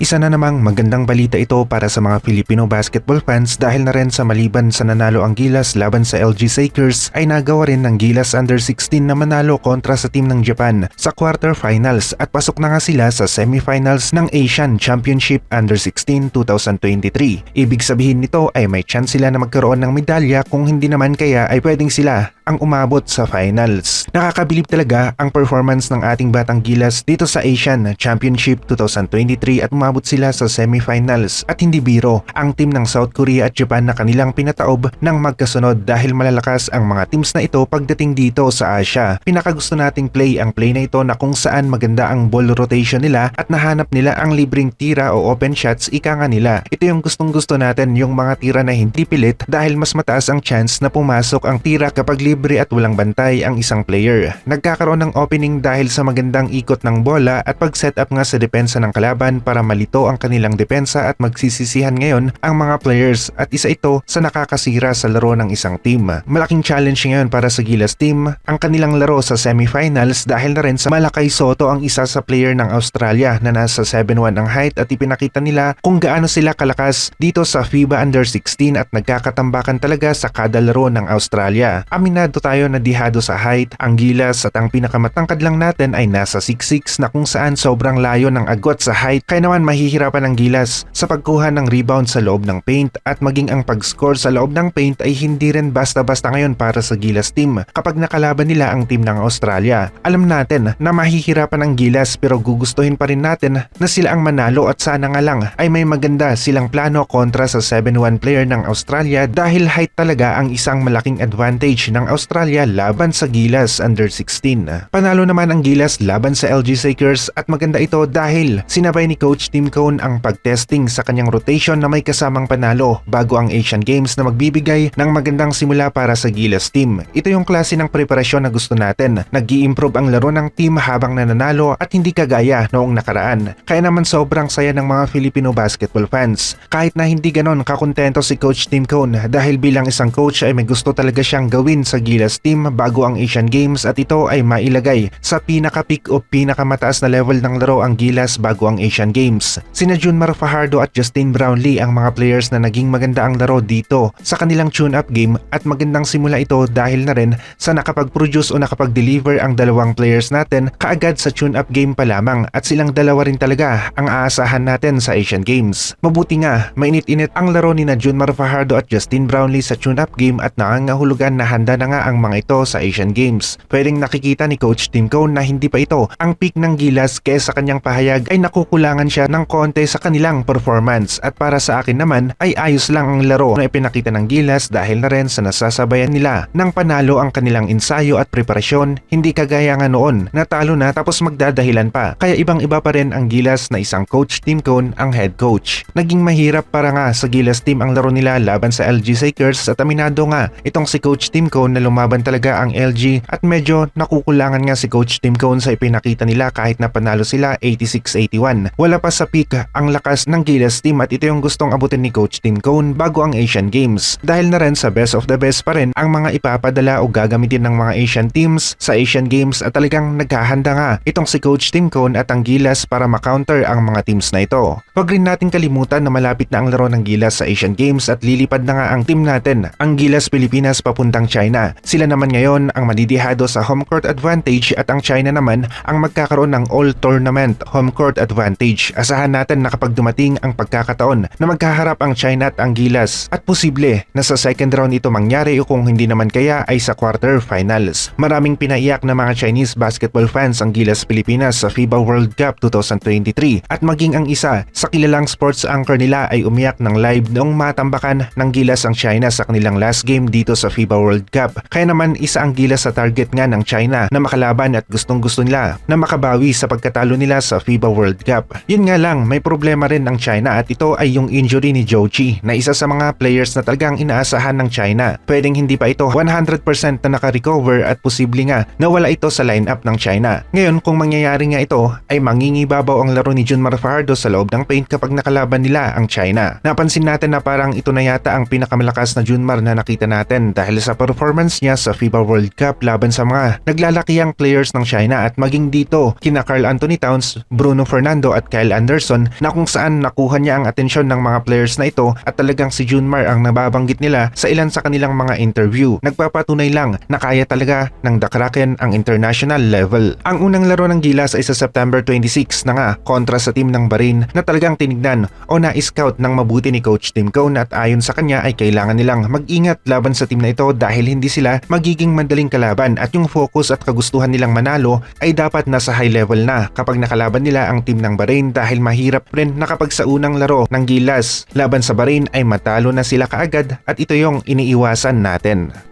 Isa na namang magandang balita ito para sa mga Filipino basketball fans dahil na rin sa maliban sa nanalo ang Gilas laban sa LG Sakers ay nagawa rin ng Gilas Under 16 na manalo kontra sa team ng Japan sa quarterfinals at pasok na nga sila sa semifinals ng Asian Championship Under 16 2023. Ibig sabihin nito ay may chance sila na magkaroon ng medalya kung hindi naman kaya ay pwedeng sila ang umabot sa finals. Nakakabilib talaga ang performance ng ating Batang Gilas dito sa Asian Championship 2023 at umabot sila sa semifinals at hindi biro ang team ng South Korea at Japan na kanilang pinataob ng magkasunod dahil malalakas ang mga teams na ito pagdating dito sa Asia. Pinakagusto nating play ang play na ito na kung saan maganda ang ball rotation nila at nahanap nila ang libreng tira o open shots ika nga nila. Ito yung gustong gusto natin yung mga tira na hindi pilit dahil mas mataas ang chance na pumasok ang tira kapag libre at walang bantay ang isang player. Nagkakaroon ng opening dahil sa magandang ikot ng bola at pag-set up nga sa depensa ng kalaban para malito ang kanilang depensa at magsisisihan ngayon ang mga players at isa ito sa nakakasira sa laro ng isang team. Malaking challenge ngayon para sa Gilas team ang kanilang laro sa semifinals dahil na rin sa Malakay Soto ang isa sa player ng Australia na nasa 7'1 ang height at ipinakita nila kung gaano sila kalakas dito sa FIBA Under 16 at nagkakatambakan talaga sa kada laro ng Australia. Aminado tayo na dihado sa height, ang gilas at ang pinakamatangkad lang natin ay nasa 6'6 na kung saan sobrang layo ng agwat sa height kaya naman mahihirapan ang gilas sa pagkuha ng rebound sa loob ng paint at maging ang pag-score sa loob ng paint ay hindi rin basta-basta ngayon para sa gilas team kapag nakalaban nila ang team ng Australia. Alam natin na mahihirapan ang gilas pero gugustuhin pa rin natin na sila ang manalo at sana nga lang ay may maganda silang plano kontra sa 7-1 player ng Australia dahil height talaga ang isang malaking advantage ng Australia laban sa Gilas under 16. Panalo naman ang Gilas laban sa LG Sakers at maganda ito dahil sinabay ni Coach Tim Cone ang pag-testing sa kanyang rotation na may kasamang panalo bago ang Asian Games na magbibigay ng magandang simula para sa Gilas team. Ito yung klase ng preparasyon na gusto natin. nag improve ang laro ng team habang nananalo at hindi kagaya noong nakaraan. Kaya naman sobrang saya ng mga Filipino basketball fans. Kahit na hindi ganon kakontento si Coach Tim Cone dahil bilang isang coach ay may gusto talaga siyang gawin sa Gilas team bago ang Asian Games at ito ay mailagay sa pinaka-peak o pinakamataas na level ng laro ang Gilas bago ang Asian Games. Sina Junmar Fajardo at Justin Brownlee ang mga players na naging maganda ang laro dito sa kanilang tune-up game at magandang simula ito dahil na rin sa nakapag-produce o nakapag-deliver ang dalawang players natin kaagad sa tune-up game pa lamang at silang dalawa rin talaga ang aasahan natin sa Asian Games. Mabuti nga, mainit-init ang laro ni na Junmar Fajardo at Justin Brownlee sa tune-up game at nangangahulugan na handa na nga ang mga ito sa Asian Games. Pwedeng nakikita ni Coach Tim Cone na hindi pa ito ang peak ng Gilas kaya sa kanyang pahayag ay nakukulangan siya ng konti sa kanilang performance at para sa akin naman ay ayos lang ang laro na ipinakita ng Gilas dahil na rin sa nasasabayan nila ng panalo ang kanilang ensayo at preparasyon hindi kagaya nga noon natalo na tapos magdadahilan pa kaya ibang iba pa rin ang Gilas na isang coach Tim Cone ang head coach. Naging mahirap para nga sa Gilas team ang laro nila laban sa LG Sakers at aminado nga itong si coach Tim Cone na lumaban talaga ang LG at medyo nakukulangan nga si coach Tim Cone sa ipinakita nila kahit na panalo sila 86-81. Wala pa sa peak ang lakas ng Gilas team at ito yung gustong abutin ni coach Tim Cone bago ang Asian Games. Dahil na rin sa best of the best pa rin ang mga ipapadala o gagamitin ng mga Asian teams sa Asian Games at talagang naghahanda nga itong si coach Tim Cone at ang Gilas para makounter ang mga teams na ito. Huwag rin natin kalimutan na malapit na ang laro ng Gilas sa Asian Games at lilipad na nga ang team natin, ang Gilas Pilipinas papuntang China. Sila naman ngayon ang madidihado sa home court advantage at ang China naman ang magkakaroon ng all-tournament home court advantage. Asahan natin na kapag dumating ang pagkakataon na magkaharap ang China at ang Gilas at posible na sa second round ito mangyari o kung hindi naman kaya ay sa quarter finals. Maraming pinaiyak na mga Chinese basketball fans ang Gilas Pilipinas sa FIBA World Cup 2023 at maging ang isa sa kilalang sports anchor nila ay umiyak ng live noong matambakan ng Gilas ang China sa kanilang last game dito sa FIBA World Cup. Kaya naman isa ang Gilas sa target nga ng China na makalaban at gustong gusto nila na makabawi sa pagkatalo nila sa FIBA World Cup. Yun nga lang, may problema rin ang China at ito ay yung injury ni Jochi na isa sa mga players na talagang inaasahan ng China. Pwedeng hindi pa ito 100% na naka-recover at posible nga na wala ito sa lineup ng China. Ngayon kung mangyayari nga ito ay mangingibabaw ang laro ni Junmar Fajardo sa loob ng paint kapag nakalaban nila ang China. Napansin natin na parang ito na yata ang pinakamalakas na Junmar na nakita natin dahil sa performance performance niya sa FIBA World Cup laban sa mga naglalakihang players ng China at maging dito kina Carl Anthony Towns, Bruno Fernando at Kyle Anderson na kung saan nakuha niya ang atensyon ng mga players na ito at talagang si Junmar ang nababanggit nila sa ilan sa kanilang mga interview. Nagpapatunay lang na kaya talaga ng The Kraken ang international level. Ang unang laro ng Gilas ay sa September 26 na nga kontra sa team ng Bahrain na talagang tinignan o na-scout ng mabuti ni Coach Tim Cone at ayon sa kanya ay kailangan nilang mag-ingat laban sa team na ito dahil hindi sila magiging madaling kalaban at yung focus at kagustuhan nilang manalo ay dapat nasa high level na kapag nakalaban nila ang team ng Bahrain dahil mahirap rin na sa unang laro ng Gilas laban sa Bahrain ay matalo na sila kaagad at ito yung iniiwasan natin.